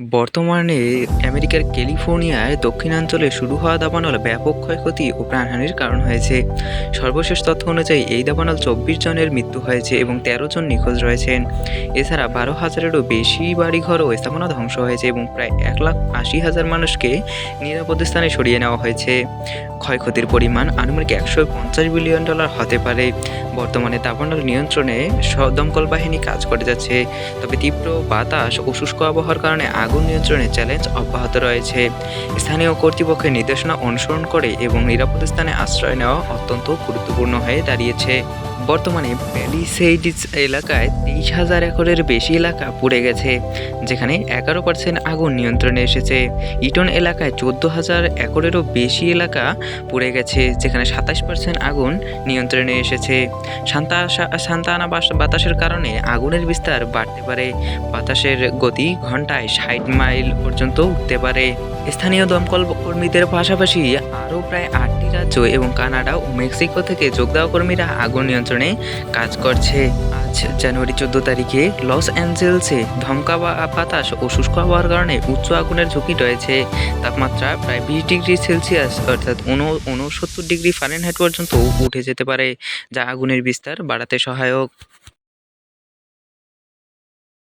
বর্তমানে আমেরিকার ক্যালিফোর্নিয়ায় দক্ষিণাঞ্চলে শুরু হওয়া দাবানল ব্যাপক ক্ষয়ক্ষতি ও প্রাণহানির কারণ হয়েছে। সর্বশেষ তথ্য অনুযায়ী, এই দাবানল চব্বিশ জনের মৃত্যু হয়েছে এবং তেরো জন নিখোঁজ রয়েছেন। এছাড়া বারো হাজারেরও বেশি বাড়িঘর ও স্থাপনা ধ্বংস হয়েছে এবং প্রায় এক লাখ আশি হাজার মানুষকে নিরাপদ স্থানে সরিয়ে নেওয়া হয়েছে। ক্ষয়ক্ষতির পরিমাণ আনুমানিক একশো পঞ্চাশ বিলিয়ন ডলার হতে পারে। বর্তমানে তাপমাত্রা নিয়ন্ত্রণে দমকল বাহিনী কাজ করে যাচ্ছে, তবে তীব্র বাতাস ও শুষ্ক আবহাওয়ার কারণে আগুন নিয়ন্ত্রণে চ্যালেঞ্জ অব্যাহত রয়েছে। স্থানীয় কর্তৃপক্ষের নির্দেশনা অনুসরণ করে এবং নিরাপদ স্থানে আশ্রয় নেওয়া অত্যন্ত গুরুত্বপূর্ণ হয়ে দাঁড়িয়েছে। বর্তমানে প্যালিসেইডিস এলাকায় তেইশ হাজার একরের বেশি এলাকা পুড়ে গেছে, যেখানে এগারো পার্সেন্ট আগুন নিয়ন্ত্রণে এসেছে। ইটন এলাকায় চোদ্দ হাজার একরেরও বেশি এলাকা পুড়ে গেছে, যেখানে সাতাশ পার্সেন্ট আগুন নিয়ন্ত্রণে এসেছে। শান্তা শান্তা আনা বাতাসের কারণে আগুনের বিস্তার বাড়তে পারে। বাতাসের গতি ঘন্টায় ষাট মাইল পর্যন্ত উঠতে পারে। স্থানীয় দমকল কর্মীদের পাশাপাশি আরও প্রায় আটটি রাজ্য এবং কানাডা ও মেক্সিকো থেকে যোগ দেওয়া কর্মীরা আগুন নিয়ন্ত্রণে কাজ করছে। আজ জানুয়ারি চোদ্দ তারিখে লস অ্যাঞ্জেলসে ধমকা বাতাস ও শুষ্ক হওয়ার কারণে উচ্চ আগুনের ঝুঁকি রয়েছে। তাপমাত্রা প্রায় বিশ ডিগ্রি সেলসিয়াস অর্থাৎ উনসত্তর ডিগ্রি ফারেনহাইট পর্যন্ত উঠে যেতে পারে, যা আগুনের বিস্তার বাড়াতে সহায়ক।